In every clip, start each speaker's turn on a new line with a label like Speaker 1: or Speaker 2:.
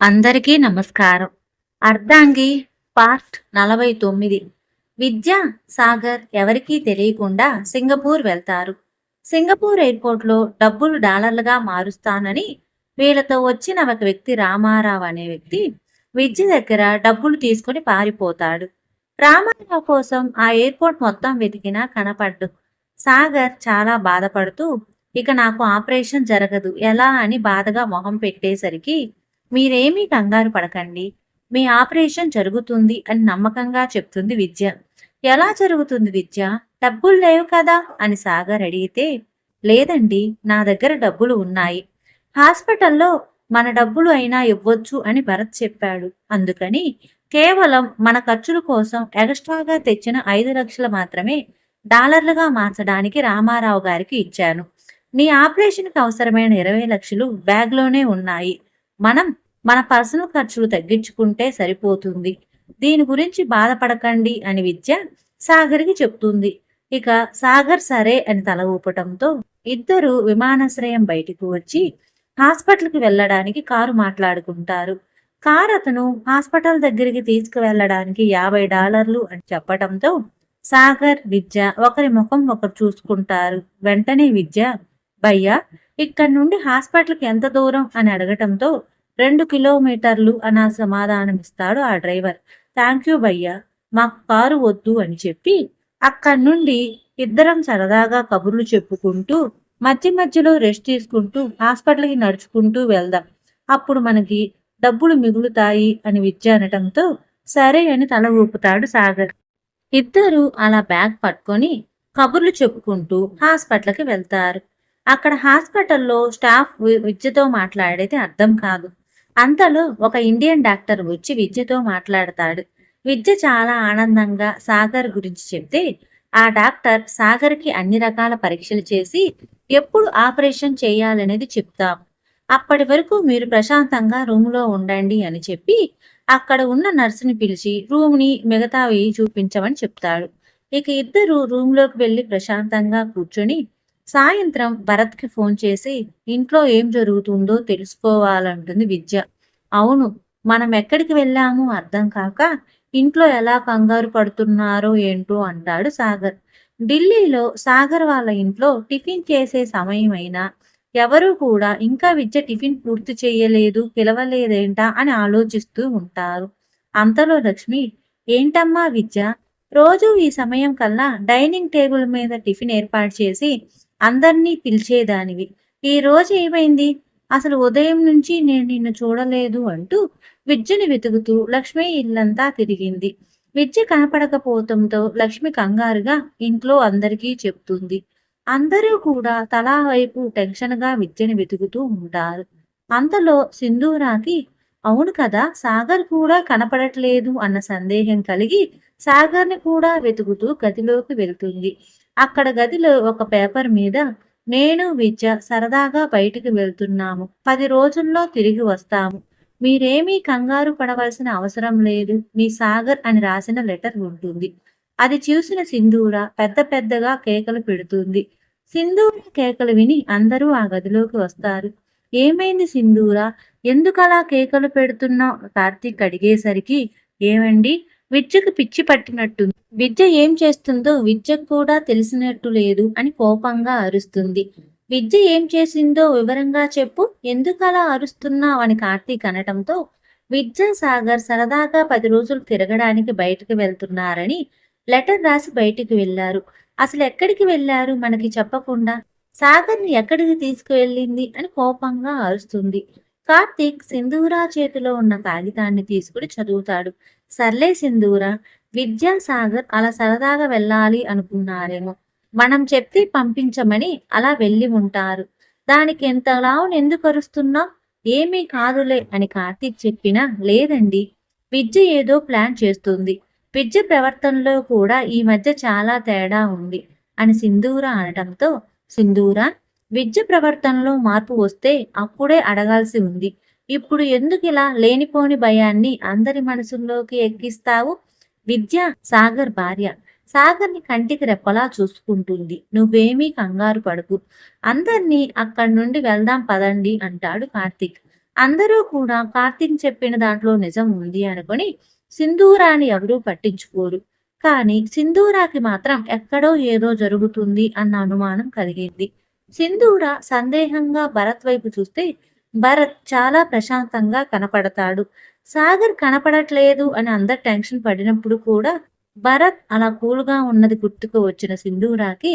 Speaker 1: అందరికీ నమస్కారం. అర్ధాంగి పార్ట్ నలభై తొమ్మిది. విద్య సాగర్ ఎవరికీ తెలియకుండా సింగపూర్ వెళ్తారు. సింగపూర్ ఎయిర్పోర్ట్లో డబ్బులు డాలర్లుగా మారుస్తానని వీళ్ళతో వచ్చిన ఒక వ్యక్తి రామారావు అనే వ్యక్తి విద్య దగ్గర డబ్బులు తీసుకుని పారిపోతాడు. రామారావు కోసం ఆ ఎయిర్పోర్ట్ మొత్తం వెతికినా కనపడ్డు. సాగర్ చాలా బాధపడుతూ ఇక నాకు ఆపరేషన్ జరగదు. ఎలా? అని బాధగా మొహం పెట్టేసరికి మీరేమీ కంగారు పడకండి. మీ ఆపరేషన్ జరుగుతుంది అని నమ్మకంగా చెప్తుంది విద్య. ఎలా జరుగుతుంది విద్య? డబ్బులు లేవు కదా? అని సాగర్ అడిగితే లేదండి నా దగ్గర డబ్బులు ఉన్నాయి. హాస్పిటల్లో మన డబ్బులు అయినా ఇవ్వచ్చు అని భరత్ చెప్పాడు. అందుకని కేవలం మన ఖర్చుల కోసం ఎక్స్ట్రాగా తెచ్చిన ఐదు లక్షలు మాత్రమే డాలర్లుగా మార్చడానికి రామారావు గారికి ఇచ్చాను. నీ ఆపరేషన్కి అవసరమైన ఇరవై లక్షలు బ్యాగ్లోనే ఉన్నాయి. మనం మన పర్సనల్ ఖర్చులు తగ్గించుకుంటే సరిపోతుంది. దీని గురించి బాధపడకండి అని విద్య సాగర్కి చెప్తుంది. ఇక సాగర్ సరే అని తల ఊపటంతో ఇద్దరు విమానాశ్రయం బయటకు వచ్చి హాస్పిటల్కి వెళ్ళడానికి కారు మాట్లాడుకుంటారు. కార్ అతను హాస్పిటల్ దగ్గరికి తీసుకువెళ్ళడానికి యాభై డాలర్లు అని చెప్పటంతో సాగర్ విద్య ఒకరి ముఖం ఒకరు చూసుకుంటారు. వెంటనే విద్య భయ్యా ఇక్కడ నుండి హాస్పిటల్కి ఎంత దూరం? అని అడగటంతో రెండు కిలోమీటర్లు అన్న సమాధానం ఇస్తాడు ఆ డ్రైవర్. థ్యాంక్ యూ భయ్యా మాకు కారు వద్దు అని చెప్పి అక్కడి నుండి ఇద్దరం సరదాగా కబుర్లు చెప్పుకుంటూ మధ్య మధ్యలో రెస్ట్ తీసుకుంటూ హాస్పిటల్కి నడుచుకుంటూ వెళ్దాం. అప్పుడు మనకి డబ్బులు మిగులుతాయి అని విద్య అనటంతో సరే అని తల ఊపుతాడు సాగర్. ఇద్దరు అలా బ్యాగ్ పట్టుకొని కబుర్లు చెప్పుకుంటూ హాస్పిటల్కి వెళ్తారు. అక్కడ హాస్పిటల్లో స్టాఫ్ విద్యతో మాట్లాడేది అర్థం కాదు. అంతలో ఒక ఇండియన్ డాక్టర్ వచ్చి విద్యతో మాట్లాడతాడు. విద్య చాలా ఆనందంగా సాగర్ గురించి చెప్తే ఆ డాక్టర్ సాగర్కి అన్ని రకాల పరీక్షలు చేసి ఎప్పుడు ఆపరేషన్ చేయాలనేది చెప్తాం అప్పటి వరకు మీరు ప్రశాంతంగా రూమ్లో ఉండండి అని చెప్పి అక్కడ ఉన్న నర్సుని పిలిచి రూమ్ని మిగతావి చూపించమని చెప్తాడు. ఇక ఇద్దరు రూమ్లోకి వెళ్ళి ప్రశాంతంగా కూర్చొని సాయంత్రం భరత్కి ఫోన్ చేసి ఇంట్లో ఏం జరుగుతుందో తెలుసుకోవాలంటుంది విద్య. అవును మనం ఎక్కడికి వెళ్ళాము అర్థం కాక ఇంట్లో ఎలా కంగారు పడుతున్నారో ఏంటో అంటాడు సాగర్. ఢిల్లీలో సాగర్ వాళ్ళ ఇంట్లో టిఫిన్ చేసే సమయమైనా ఎవరూ కూడా ఇంకా విద్య టిఫిన్ పూర్తి చేయలేదు పిలవలేదేంటా అని ఆలోచిస్తూ ఉంటారు. అంతలో లక్ష్మి ఏంటమ్మా విద్య? రోజు ఈ సమయం కల్లా డైనింగ్ టేబుల్ మీద టిఫిన్ ఏర్పాటు చేసి అందరినీ పిలిచేదానివి. ఈ రోజు ఏమైంది? అసలు ఉదయం నుంచి నేను నిన్ను చూడలేదు అంటూ విద్యని వెతుకుతూ లక్ష్మి ఇల్లంతా తిరిగింది. విద్య కనపడకపోవటంతో లక్ష్మి కంగారుగా ఇంట్లో అందరికీ చెప్తుంది. అందరూ కూడా తలా వైపు టెన్షన్గా విద్యను వెతుకుతూ ఉంటారు. అంతలో సింధూరాకి అవును కదా సాగర్ కూడా కనపడట్లేదు అన్న సందేహం కలిగి సాగర్ని కూడా వెతుకుతూ గదిలోకి వెళ్తుంది. అక్కడ గదిలో ఒక పేపర్ మీద నేను విద్య సరదాగా బయటికి వెళ్తున్నాము. పది రోజుల్లో తిరిగి వస్తాము. మీరేమీ కంగారు పడవలసిన అవసరం లేదు. మీ సాగర్ అని రాసిన లెటర్ ఉంటుంది. అది చూసిన సింధూర పెద్ద పెద్దగా కేకలు పెడుతుంది. సింధూర కేకలు విని అందరూ ఆ గదిలోకి వస్తారు. ఏమైంది సింధూర? ఎందుకలా కేకలు పెడుతున్నావు? కార్తీక్ అడిగేసరికి ఏమండి? విద్యకు పిచ్చి పట్టినట్టుంది. విద్య ఏం చేస్తుందో విద్యకు కూడా తెలిసినట్టు లేదు అని కోపంగా అరుస్తుంది. విద్య ఏం చేసిందో వివరంగా చెప్పు. ఎందుకలా అరుస్తున్నావు అని కార్తీక్ అనటంతో విద్యాసాగర్ సరదాగా పది రోజులు తిరగడానికి బయటకు వెళ్తున్నారని లెటర్ రాసి బయటికి వెళ్ళారు. అసలు ఎక్కడికి వెళ్ళారు మనకి చెప్పకుండా? సాగర్ని ఎక్కడికి తీసుకువెళ్ళింది అని కోపంగా అరుస్తుంది. కార్తీక్ సింధూరా చేతిలో ఉన్న కాగితాన్ని తీసుకుని చదువుతాడు. సర్లే సింధూరా విద్యాసాగర్ అలా సరదాగా వెళ్ళాలి అనుకున్నారేమో. మనం చెప్తే పంపించమని అలా వెళ్ళి ఉంటారు. దానికి ఎంతలా ఎందుకు అరుస్తున్నా? ఏమీ కాదులే అని కార్తీక్ చెప్పినా లేదండి. విద్య ఏదో ప్లాన్ చేస్తుంది. విద్య ప్రవర్తనలో కూడా ఈ మధ్య చాలా తేడా ఉంది అని సింధూర అనడంతో సింధూరా విద్య ప్రవర్తనలో మార్పు వస్తే అప్పుడే అడగాల్సి ఉంది. ఇప్పుడు ఎందుకు ఇలా లేనిపోని భయాన్ని అందరి మనసుల్లోకి ఎక్కిస్తావు? విద్య సాగర్ భార్య. సాగర్ని కంటికి రెప్పలా చూసుకుంటుంది. నువ్వేమీ కంగారు పడకు. అందరినీ అక్కడి నుండి వెళ్దాం పదండి అంటాడు కార్తీక్. అందరూ కూడా కార్తీక్ చెప్పిన దాంట్లో నిజం ఉంది అనుకుని సింధూరాని ఎవరూ పట్టించుకోరు. కానీ సింధూరాకి మాత్రం ఎక్కడో ఏదో జరుగుతుంది అన్న అనుమానం కలిగింది. సింధూర సందేహంగా భరత్ వైపు చూస్తే భరత్ చాలా ప్రశాంతంగా కనపడతాడు. సాగర్ కనపడట్లేదు అని అందరు టెన్షన్ పడినప్పుడు కూడా భరత్ అలా కూల్గా ఉన్నది గుర్తుకు వచ్చిన సింధూరాకి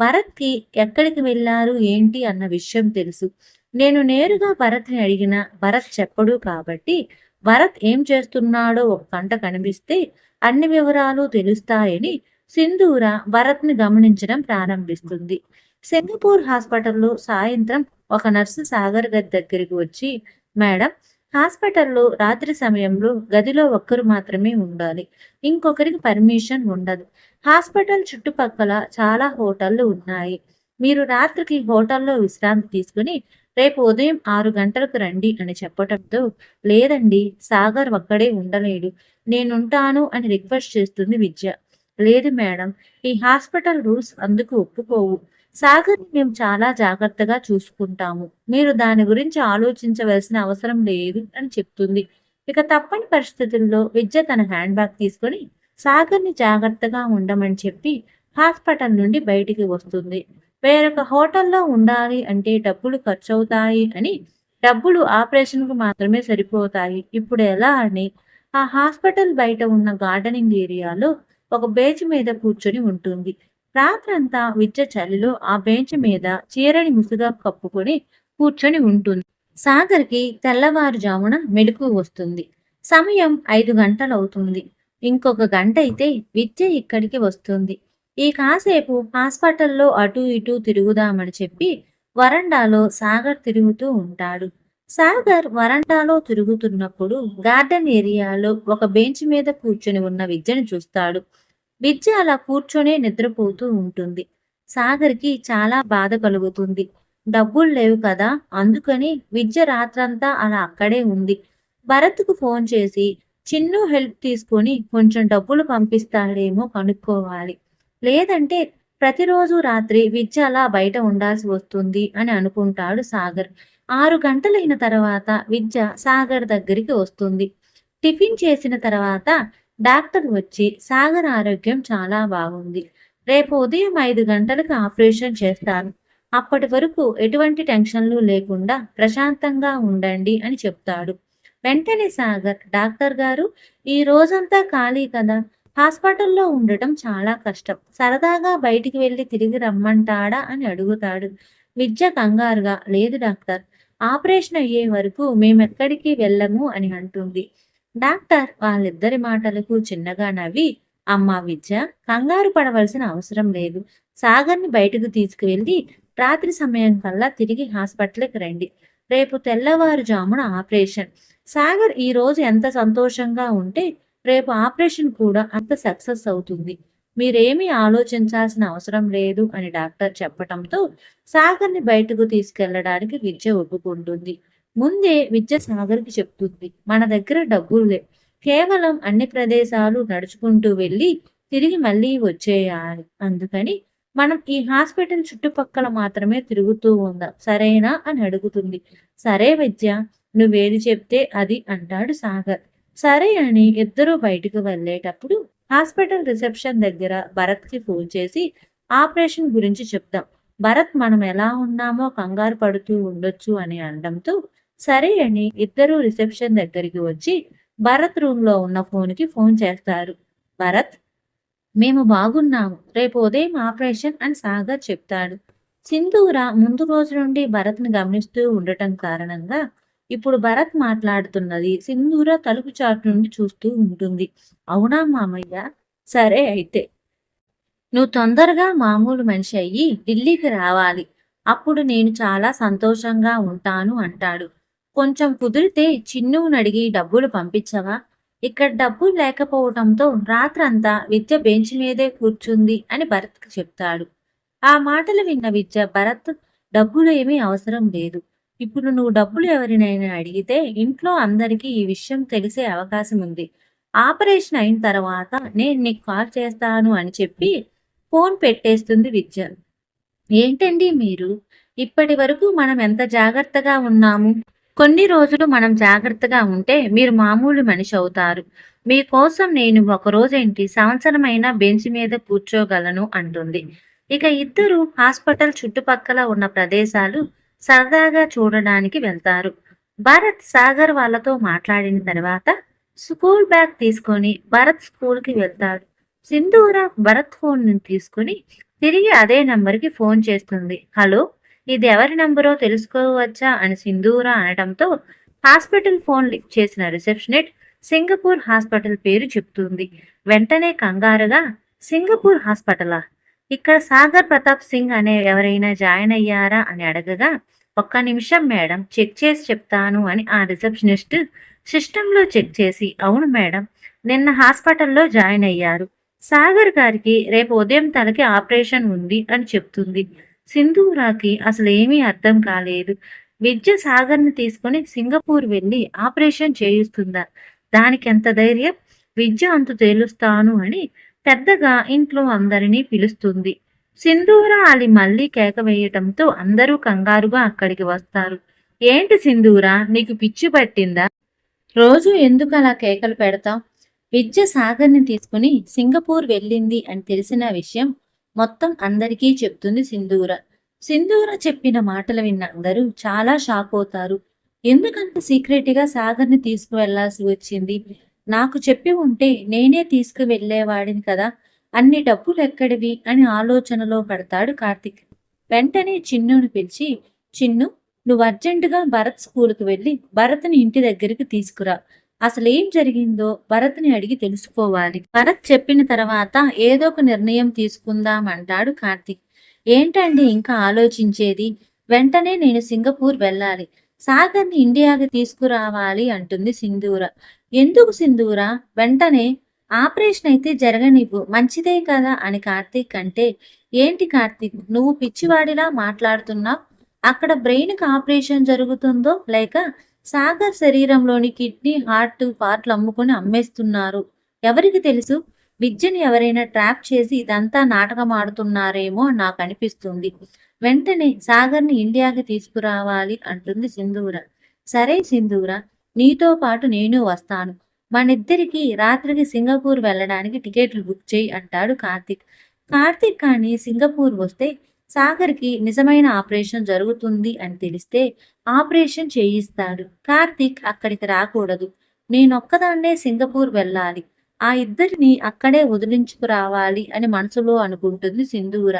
Speaker 1: భరత్కి ఎక్కడికి వెళ్ళారు? ఏంటి? అన్న విషయం తెలుసు. నేను నేరుగా భరత్ని అడిగిన భరత్ చెప్పడు కాబట్టి భరత్ ఏం చేస్తున్నాడో ఒక కంట కనిపిస్తే అన్ని వివరాలు తెలుస్తాయని సింధూర భరత్ని గమనించడం ప్రారంభిస్తుంది. సింగపూర్ హాస్పిటల్లో సాయంత్రం ఒక నర్సు సాగర్ గది దగ్గరికి వచ్చి మేడం హాస్పిటల్లో రాత్రి సమయంలో గదిలో ఒక్కరు మాత్రమే ఉండాలి. ఇంకొకరికి పర్మిషన్ ఉండదు. హాస్పిటల్ చుట్టుపక్కల చాలా హోటళ్ళు ఉన్నాయి. మీరు రాత్రికి హోటల్లో విశ్రాంతి తీసుకుని రేపు ఉదయం ఆరు గంటలకు రండి అని చెప్పటంతో లేదండి సాగర్ ఒక్కడే ఉండలేడు. నేనుంటాను అని రిక్వెస్ట్ చేస్తుంది విద్య. లేదు మేడం ఈ హాస్పిటల్ రూల్స్ అందుకు ఒప్పుకోవు. సాగర్ని మేము చాలా జాగ్రత్తగా చూసుకుంటాము. మీరు దాని గురించి ఆలోచించవలసిన అవసరం లేదు అని చెప్తుంది. ఇక తప్పని పరిస్థితుల్లో విద్య తన హ్యాండ్ బ్యాగ్ తీసుకొని సాగర్ని జాగ్రత్తగా ఉండమని చెప్పి హాస్పిటల్ నుండి బయటికి వస్తుంది. వేరొక హోటల్లో ఉండాలి అంటే డబ్బులు ఖర్చు అవుతాయి అని డబ్బులు ఆపరేషన్కు మాత్రమే సరిపోతాయి. ఇప్పుడు ఎలా అని ఆ హాస్పిటల్ బయట ఉన్న గార్డెనింగ్ ఏరియాలో ఒక బేచ్ మీద కూర్చొని ఉంటుంది. రాత్రంతా విద్య చలిలో ఆ బెంచ్ మీద చీరని ముసుగా కప్పుకొని కూర్చొని ఉంటుంది. సాగర్కి తెల్లవారుజామున మెలకు వస్తుంది. సమయం ఐదు గంటలవుతుంది. ఇంకొక గంట అయితే విద్య ఇక్కడికి వస్తుంది. ఈ కాసేపు హాస్పిటల్లో అటు ఇటు తిరుగుదామని చెప్పి వరండాలో సాగర్ తిరుగుతూ ఉంటాడు. సాగర్ వరండాలో తిరుగుతున్నప్పుడు గార్డెన్ ఏరియాలో ఒక బెంచ్ మీద కూర్చొని ఉన్న విద్యను చూస్తాడు. విద్య అలా కూర్చొనే నిద్రపోతూ ఉంటుంది. సాగర్కి చాలా బాధ కలుగుతుంది. డబ్బులు లేవు కదా అందుకని విద్య రాత్రంతా అలా అక్కడే ఉంది. భరత్కు ఫోన్ చేసి చిన్ను హెల్ప్ తీసుకొని కొంచెం డబ్బులు పంపిస్తాడేమో కనుక్కోవాలి. లేదంటే ప్రతిరోజు రాత్రి విద్య అలా బయట ఉండాల్సి వస్తుంది అని అనుకుంటాడు సాగర్. ఆరు గంటలైన తర్వాత విద్య సాగర్ దగ్గరికి వస్తుంది. టిఫిన్ చేసిన తర్వాత డాక్టర్ వచ్చి సాగర్ ఆరోగ్యం చాలా బాగుంది. రేపు ఉదయం ఐదు గంటలకు ఆపరేషన్ చేస్తాను. అప్పటి వరకు ఎటువంటి టెన్షన్లు లేకుండా ప్రశాంతంగా ఉండండి అని చెప్తాడు. వెంటనే సాగర్ డాక్టర్ గారు ఈ రోజంతా ఖాళీ కదా? హాస్పిటల్లో ఉండటం చాలా కష్టం. సరదాగా బయటికి వెళ్ళి తిరిగి రమ్మంటాడా? అని అడుగుతాడు. విద్య కంగారుగా లేదు డాక్టర్. ఆపరేషన్ అయ్యే వరకు మేమెక్కడికి వెళ్ళము అని అంటుంది. డాక్టర్ వాళ్ళిద్దరి మాటలకు చిన్నగా నవ్వి అమ్మా విద్య కంగారు పడవలసిన అవసరం లేదు. సాగర్ని బయటకు తీసుకువెళ్ళి రాత్రి సమయం కల్లా తిరిగి హాస్పిటల్కి రండి. రేపు తెల్లవారుజామున ఆపరేషన్. సాగర్ ఈ రోజు ఎంత సంతోషంగా ఉంటే రేపు ఆపరేషన్ కూడా అంత సక్సెస్ అవుతుంది. మీరేమీ ఆలోచించాల్సిన అవసరం లేదు అని డాక్టర్ చెప్పటంతో సాగర్ని బయటకు తీసుకెళ్ళడానికి విద్య ఒప్పుకుంటుంది. ముందే విద్యాసాగర్కి చెప్తుంది మన దగ్గర డబ్బులు. లే కేవలం అన్ని ప్రదేశాలు నడుచుకుంటూ వెళ్ళి తిరిగి మళ్ళీ వచ్చేయాలి. అందుకని మనం ఈ హాస్పిటల్ చుట్టుపక్కల మాత్రమే తిరుగుతూ ఉందాం. సరేనా అని అడుగుతుంది. సరే విద్య నువ్వేది చెప్తే అది అంటాడు సాగర్. సరే అని ఇద్దరూ బయటకు వెళ్ళేటప్పుడు హాస్పిటల్ రిసెప్షన్ దగ్గర భరత్కి ఫోన్ చేసి ఆపరేషన్ గురించి చెప్తాం భరత్ మనం ఎలా ఉన్నామో కంగారు పడుతూ ఉండొచ్చు అని అనడంతో సరే అని ఇద్దరూ రిసెప్షన్ దగ్గరికి వచ్చి భరత్ రూమ్లో ఉన్న ఫోన్కి ఫోన్ చేస్తారు. భరత్ మేము బాగున్నాము. రేపు ఉదయం ఆపరేషన్ అని సాగర్ చెప్తాడు. సింధూర ముందు రోజు నుండి భరత్ని గమనిస్తూ ఉండటం కారణంగా ఇప్పుడు భరత్ మాట్లాడుతున్నది సింధూర తలుపు చాటు నుండి చూస్తూ ఉంటుంది. అవునా మామయ్య? సరే అయితే. నువ్వు తొందరగా మామూలు మనిషి అయ్యి ఢిల్లీకి రావాలి. అప్పుడు నేను చాలా సంతోషంగా ఉంటాను అంటాడు. కొంచెం కుదిరితే చిన్నువును అడిగి డబ్బులు పంపించవా? ఇక్కడ డబ్బులు లేకపోవడంతో రాత్రంతా విద్య బెంచ్ మీదే కూర్చుంది అని భరత్కి చెప్తాడు. ఆ మాటలు విన్న విద్య భరత్ డబ్బులు ఏమీ అవసరం లేదు. ఇప్పుడు నువ్వు డబ్బులు ఎవరినైనా అడిగితే ఇంట్లో అందరికీ ఈ విషయం తెలిసే అవకాశం ఉంది. ఆపరేషన్ అయిన తర్వాత నేను నీకు కాల్ చేస్తాను అని చెప్పి ఫోన్ పెట్టేస్తుంది విద్య. ఏంటండి మీరు? ఇప్పటి వరకు మనం ఎంత జాగ్రత్తగా ఉన్నాము? కొన్ని రోజులు మనం జాగ్రత్తగా ఉంటే మీరు మామూలు మనిషి అవుతారు. మీకోసం నేను ఒక సంవత్సరమైన బెంచ్ మీద కూర్చోగలను అంటుంది. ఇక ఇద్దరు హాస్పిటల్ చుట్టుపక్కల ఉన్న ప్రదేశాలు సరదాగా చూడడానికి వెళ్తారు. భరత్ సాగర్ వాళ్ళతో మాట్లాడిన తర్వాత స్కూల్ బ్యాగ్ తీసుకొని భరత్ స్కూల్కి వెళ్తాడు. సింధూర భరత్ ఫోన్ తీసుకుని తిరిగి అదే నంబర్కి ఫోన్ చేస్తుంది. హలో? ఇది ఎవరి నంబరో తెలుసుకోవచ్చా అని సింధూర అనడంతో హాస్పిటల్ ఫోన్ లిఫ్ట్ చేసిన రిసెప్షనిస్ట్ సింగపూర్ హాస్పిటల్ పేరు చెప్తుంది. వెంటనే కంగారుగా సింగపూర్ హాస్పిటలా? ఇక్కడ సాగర్ ప్రతాప్ సింగ్ అనే ఎవరైనా జాయిన్ అయ్యారా? అని అడగగా ఒక్క నిమిషం మేడం చెక్ చేసి చెప్తాను అని ఆ రిసెప్షనిస్ట్ సిస్టంలో చెక్ చేసి అవును మేడం నిన్న హాస్పిటల్లో జాయిన్ అయ్యారు. సాగర్ గారికి రేపు ఉదయం తలకి ఆపరేషన్ ఉంది అని చెప్తుంది. సింధూరాకి అసలు ఏమీ అర్థం కాలేదు. విద్య సాగర్ని తీసుకుని సింగపూర్ వెళ్ళి ఆపరేషన్ చేయిస్తుందా? దానికి ఎంత ధైర్యం? విద్య అంతు తేలుస్తాను అని పెద్దగా ఇంట్లో అందరినీ పిలుస్తుంది. సింధూర అలి మళ్ళీ కేక వేయటంతో అందరూ కంగారుగా అక్కడికి వస్తారు. ఏంటి సింధూర నీకు పిచ్చి పట్టిందా? రోజు ఎందుకు అలా కేకలు పెడతావు? విద్య సాగర్ని తీసుకుని సింగపూర్ వెళ్ళింది అని తెలిసిన విషయం మొత్తం అందరికీ చెప్తుంది సింధూర. సింధూర చెప్పిన మాటలు విన్న అందరూ చాలా షాక్ అవుతారు. ఎందుకంత సీక్రెట్గా సాగర్ని తీసుకువెళ్ళాల్సి వచ్చింది? నాకు చెప్పి ఉంటే నేనే తీసుకువెళ్ళేవాడిని కదా అన్ని డబ్బులు ఎక్కడివి? అని ఆలోచనలో పడతాడు కార్తిక్. వెంటనే చిన్నుని పిలిచి చిన్ను నువ్వు అర్జెంటుగా భరత్ స్కూల్కి వెళ్ళి భరత్ని ఇంటి దగ్గరికి తీసుకురా. అసలు ఏం జరిగిందో భరత్ని అడిగి తెలుసుకోవాలి. భరత్ చెప్పిన తర్వాత ఏదో ఒక నిర్ణయం తీసుకుందాం అంటాడు కార్తిక్. ఏంటండి ఇంకా ఆలోచించేది? వెంటనే నేను సింగపూర్ వెళ్ళాలి. సాగర్ని ఇండియాకి తీసుకురావాలి అంటుంది సింధూర. ఎందుకు సింధూర? వెంటనే ఆపరేషన్ అయితే జరగనివ్వు. మంచిదే కదా అని కార్తీక్ అంటే. ఏంటి కార్తీక్? నువ్వు పిచ్చివాడిలా మాట్లాడుతున్నావు? అక్కడ బ్రెయిన్కి ఆపరేషన్ జరుగుతుందో లేక సాగర్ శరీరంలోని కిడ్నీ హార్ట్ పార్ట్లు అమ్ముకుని అమ్మేస్తున్నారు. ఎవరికి తెలుసు? విద్యని ఎవరైనా ట్రాప్ చేసి ఇదంతా నాటకం ఆడుతున్నారేమో నాకు అనిపిస్తుంది. వెంటనే సాగర్ని ఇండియాకి తీసుకురావాలి అంటుంది సింధూర. సరే సింధూర నీతో పాటు నేను వస్తాను. మనిద్దరికి రాత్రికి సింగపూర్ వెళ్ళడానికి టికెట్లు బుక్ చేయి అంటాడు కార్తిక్. కార్తిక్ కానీ సింగపూర్ వస్తే సాగర్కి నిజమైన ఆపరేషన్ జరుగుతుంది అని తెలిస్తే ఆపరేషన్ చేయిస్తాడు. కార్తీక్ అక్కడికి రాకూడదు. నేనొక్కదాన్నే సింగపూర్ వెళ్ళాలి. ఆ ఇద్దరిని అక్కడే వదిలించుకురావాలి అని మనసులో అనుకుంటుంది సింధూర.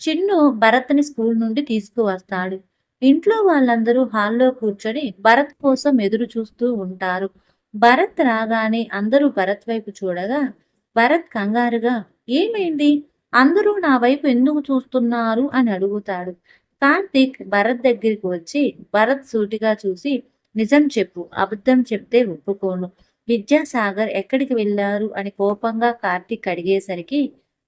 Speaker 1: చిన్ను భరత్ని స్కూల్ నుండి తీసుకువస్తాడు. ఇంట్లో వాళ్ళందరూ హాల్లో కూర్చొని భరత్ కోసం ఎదురు చూస్తూ ఉంటారు. భరత్ రాగానే అందరూ భరత్ వైపు చూడగా భరత్ కంగారుగా ఏమైంది? అందరూ నా వైపు ఎందుకు చూస్తున్నారు అని అడుగుతాడు. కార్తీక్ భరత్ దగ్గరికి వచ్చి భరత్ సూటిగా చూసి నిజం చెప్పు అబద్ధం చెప్తే ఒప్పుకోను. విద్యాసాగర్ ఎక్కడికి వెళ్ళారు అని కోపంగా కార్తీక్ అడిగేసరికి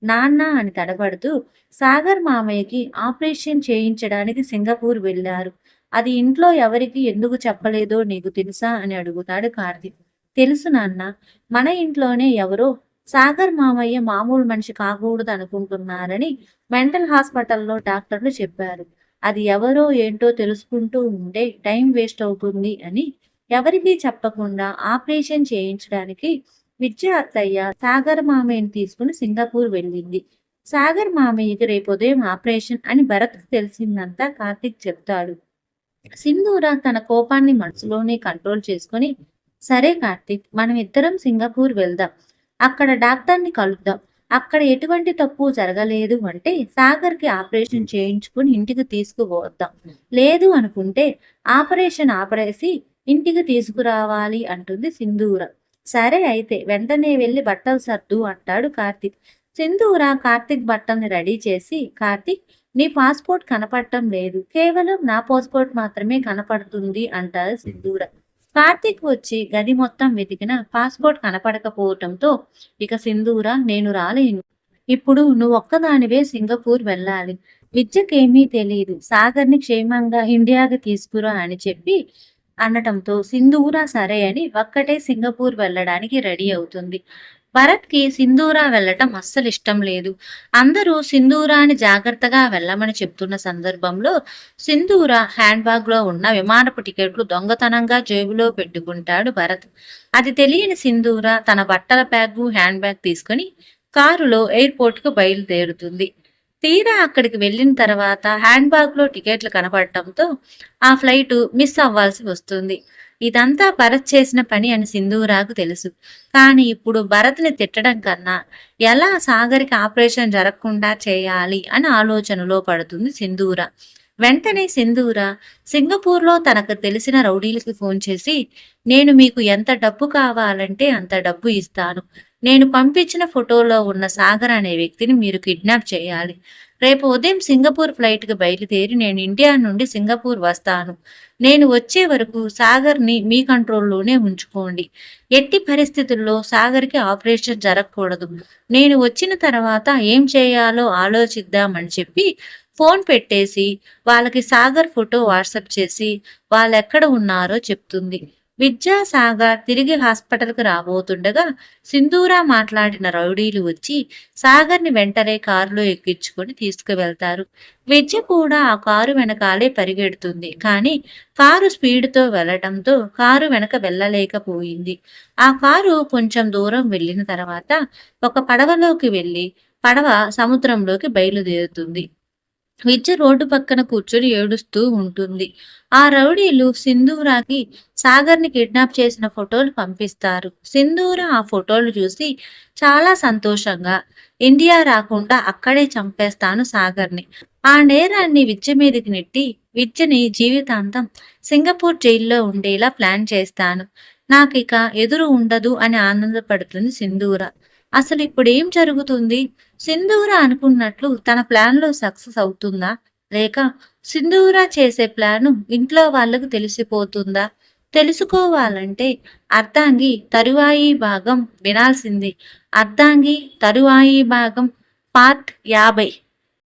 Speaker 1: నాన్న అని తడబడుతూ సాగర్ మామయ్యకి ఆపరేషన్ చేయించడానికి సింగపూర్ వెళ్ళారు. అది ఇంట్లో ఎవరికి ఎందుకు చెప్పలేదో నీకు తెలుసా అని అడుగుతాడు కార్తీక్. తెలుసు నాన్న మన ఇంట్లోనే ఎవరో సాగర్ మామయ్య మామూలు మనిషి కాకూడదు అనుకుంటున్నారని మెంటల్ హాస్పిటల్లో డాక్టర్లు చెప్పారు. అది ఎవరో ఏంటో తెలుసుకుంటూ ఉంటే టైం వేస్ట్ అవుతుంది అని ఎవరికీ చెప్పకుండా ఆపరేషన్ చేయించడానికి విద్య అత్తయ్య సాగర్ మామయ్యని తీసుకుని సింగపూర్ వెళ్ళింది. సాగర్ మామయ్యకి రేపు ఉదయం ఆపరేషన్ అని భరత్ తెలిసిందంతా కార్తిక్ చెప్తాడు. సింధూర తన కోపాన్ని మనసులోనే కంట్రోల్ చేసుకుని సరే కార్తిక్ మనం ఇద్దరం సింగపూర్ వెళ్దాం. అక్కడ డాక్టర్ని కలుద్దాం. అక్కడ ఎటువంటి తప్పు జరగలేదు అంటే సాగర్కి ఆపరేషన్ చేయించుకుని ఇంటికి తీసుకుపోద్దాం. లేదు అనుకుంటే ఆపరేషన్ ఆపరేసి ఇంటికి తీసుకురావాలి అంటుంది సింధూర. సరే అయితే వెంటనే వెళ్ళి బట్టలు సర్దు అంటాడు కార్తిక్. సింధూర కార్తిక్ బట్టల్ని రెడీ చేసి కార్తిక్ నీ పాస్పోర్ట్ కనపడటం లేదు. కేవలం నా పాస్పోర్ట్ మాత్రమే కనపడుతుంది అంటారు సింధూర. కార్తిక్ వచ్చి గది మొత్తం వెతికిన పాస్పోర్ట్ కనపడకపోవటంతో ఇక సింధూరా నేను రాలేను ఇప్పుడు నువ్వొక్కదానివే సింగపూర్ వెళ్ళాలి. విద్యకేమీ తెలియదు సాగర్ని క్షేమంగా ఇండియాకి తీసుకురా అని చెప్పి అనటంతో సింధూరా సరే అని ఒక్కటే సింగపూర్ వెళ్ళడానికి రెడీ అవుతుంది. భరత్కి సింధూరా వెళ్ళటం అస్సలు ఇష్టం లేదు. అందరూ సింధూరాని జాగ్రత్తగా వెళ్ళమని చెప్తున్న సందర్భంలో సింధూరా హ్యాండ్ బ్యాగ్లో ఉన్న విమానపు టికెట్లు దొంగతనంగా జేబులో పెట్టుకుంటాడు భరత్. అది తెలియని సింధూరా తన బట్టల బ్యాగ్ హ్యాండ్ బ్యాగ్ తీసుకుని కారులో ఎయిర్పోర్ట్కు బయలుదేరుతుంది. తీరా అక్కడికి వెళ్ళిన తర్వాత హ్యాండ్ బ్యాగ్లో టికెట్లు కనపడటంతో ఆ ఫ్లైట్ మిస్ అవ్వాల్సి వస్తుంది. ఇదంతా భరత్ చేసిన పని అని సింధూరాకు తెలుసు. కానీ ఇప్పుడు భరత్ని తిట్టడం కన్నా ఎలా సాగర్కి ఆపరేషన్ జరగకుండా చేయాలి అని ఆలోచనలో పడుతుంది సింధూర. వెంటనే సింధూర సింగపూర్లో తనకు తెలిసిన రౌడీలకి ఫోన్ చేసి నేను మీకు ఎంత డబ్బు కావాలంటే అంత డబ్బు ఇస్తాను. నేను పంపించిన ఫోటోలో ఉన్న సాగర్ అనే వ్యక్తిని మీరు కిడ్నాప్ చేయాలి. రేపు ఉదయం సింగపూర్ ఫ్లైట్కి బయలుదేరి నేను ఇండియా నుండి సింగపూర్ వస్తాను. నేను వచ్చే వరకు సాగర్ని మీ కంట్రోల్లోనే ఉంచుకోండి. ఎట్టి పరిస్థితుల్లో సాగర్కి ఆపరేషన్ జరగకూడదు. నేను వచ్చిన తర్వాత ఏం చేయాలో ఆలోచిద్దామని చెప్పి ఫోన్ పెట్టేసి వాళ్ళకి సాగర్ ఫోటో వాట్సాప్ చేసి వాళ్ళు ఎక్కడ ఉన్నారో చెప్తుంది. విద్యాసాగర్ తిరిగి హాస్పిటల్కి రాబోతుండగా సింధూరా మాట్లాడిన రౌడీలు వచ్చి సాగర్ని వెంటనే కారులో ఎక్కించుకొని తీసుకువెళ్తారు. విద్య కూడా ఆ కారు వెనకాలే పరిగెడుతుంది. కానీ కారు స్పీడ్తో వెళ్ళటంతో కారు వెనక వెళ్ళలేకపోయింది. ఆ కారు కొంచెం దూరం వెళ్ళిన తర్వాత ఒక పడవలోకి వెళ్ళి పడవ సముద్రంలోకి బయలుదేరుతుంది. విద్య రోడ్డు పక్కన కూర్చొని ఏడుస్తూ ఉంటుంది. ఆ రౌడీలు సింధూరాకి సాగర్ని కిడ్నాప్ చేసిన ఫోటోలు పంపిస్తారు. సింధూర ఆ ఫోటోలు చూసి చాలా సంతోషంగా ఇండియా రాకుండా అక్కడే చంపేస్తాను సాగర్ని. ఆ నేరాన్ని విద్య మీదకి నెట్టి విద్యని జీవితాంతం సింగపూర్ జైల్లో ఉండేలా ప్లాన్ చేస్తాను. నాకు ఇక ఎదురు ఉండదు అని ఆనందపడుతుంది సింధూర. అసలు ఇప్పుడు ఏం జరుగుతుంది? సింధూర అనుకున్నట్లు తన ప్లాన్లో సక్సెస్ అవుతుందా? లేక సింధూర చేసే ప్లాను ఇంట్లో వాళ్ళకు తెలిసిపోతుందా? తెలుసుకోవాలంటే అర్ధాంగి తరువాయి భాగం వినాల్సింది. అర్ధాంగి తరువాయి భాగం పార్ట్ యాభై.